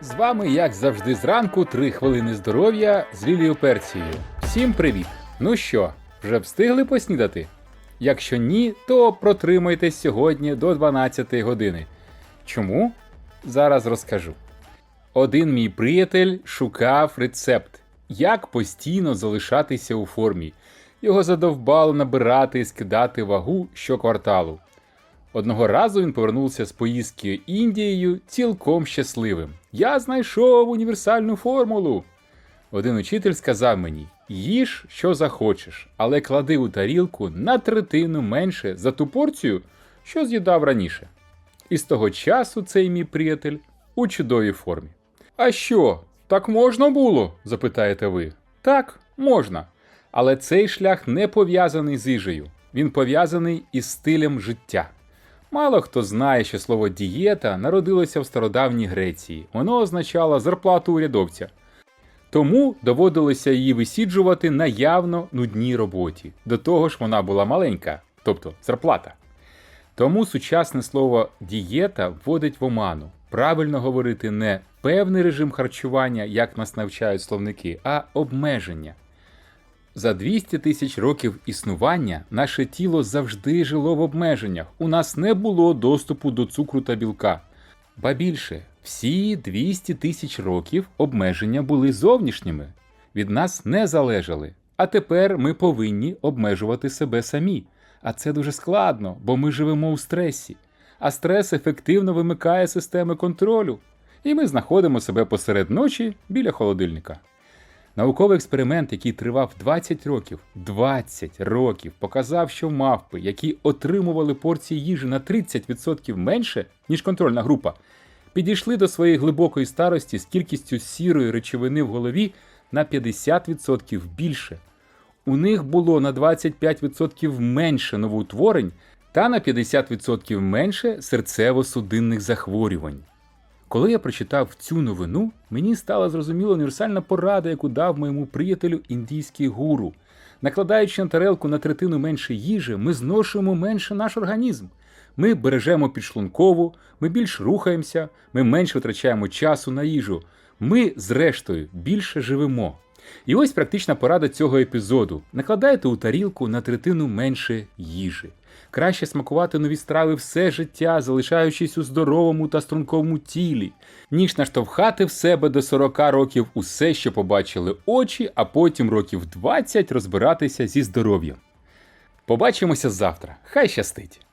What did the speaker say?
З вами, як завжди, зранку, три хвилини здоров'я з Лілією Перцією. Всім привіт! Ну що, вже встигли поснідати? Якщо ні, то протримайтесь сьогодні до 12 години. Чому? Зараз розкажу. Один мій приятель шукав рецепт, як постійно залишатися у формі. Його задовбало набирати і скидати вагу щокварталу. Одного разу він повернувся з поїздки Індією цілком щасливим. Я знайшов універсальну формулу. Один учитель сказав мені: їж, що захочеш, але клади у тарілку на третину менше за ту порцію, що з'їдав раніше. І з того часу цей мій приятель у чудовій формі. А що, так можна було? запитаєте ви. Так, можна. Але цей шлях не пов'язаний з їжею, він пов'язаний із стилем життя. Мало хто знає, що слово дієта народилося в стародавній Греції. Воно означало зарплату урядовця. Тому доводилося її висіджувати на явно нудній роботі. До того ж, вона була маленька, тобто зарплата. Тому сучасне слово дієта вводить в оману. Правильно говорити не певний режим харчування, як нас навчають словники, а обмеження. За 200 тисяч років існування наше тіло завжди жило в обмеженнях. У нас не було доступу до цукру та білка. Ба більше, всі 200 тисяч років обмеження були зовнішніми, від нас не залежали. А тепер ми повинні обмежувати себе самі. А це дуже складно, бо ми живемо у стресі. А стрес ефективно вимикає системи контролю. І ми знаходимо себе посеред ночі біля холодильника. Науковий експеримент, який тривав 20 років, 20 років, показав, що мавпи, які отримували порції їжі на 30% менше, ніж контрольна група, підійшли до своєї глибокої старості з кількістю сірої речовини в голові на 50% більше. У них було на 25% менше новоутворень та на 50% менше серцево-судинних захворювань. Коли я прочитав цю новину, мені стала зрозуміла універсальна порада, яку дав моєму приятелю індійський гуру. Накладаючи на тарелку на третину менше їжі, ми зношуємо менше наш організм. Ми бережемо підшлункову, ми більш рухаємося, ми менше витрачаємо часу на їжу. Ми, зрештою, більше живемо. І ось практична порада цього епізоду: накладайте у тарілку на третину менше їжі. Краще смакувати нові страви все життя, залишаючись у здоровому та струнковому тілі, ніж наштовхати в себе до 40 років усе, що побачили очі, а потім років 20 розбиратися зі здоров'ям. Побачимося завтра. Хай щастить!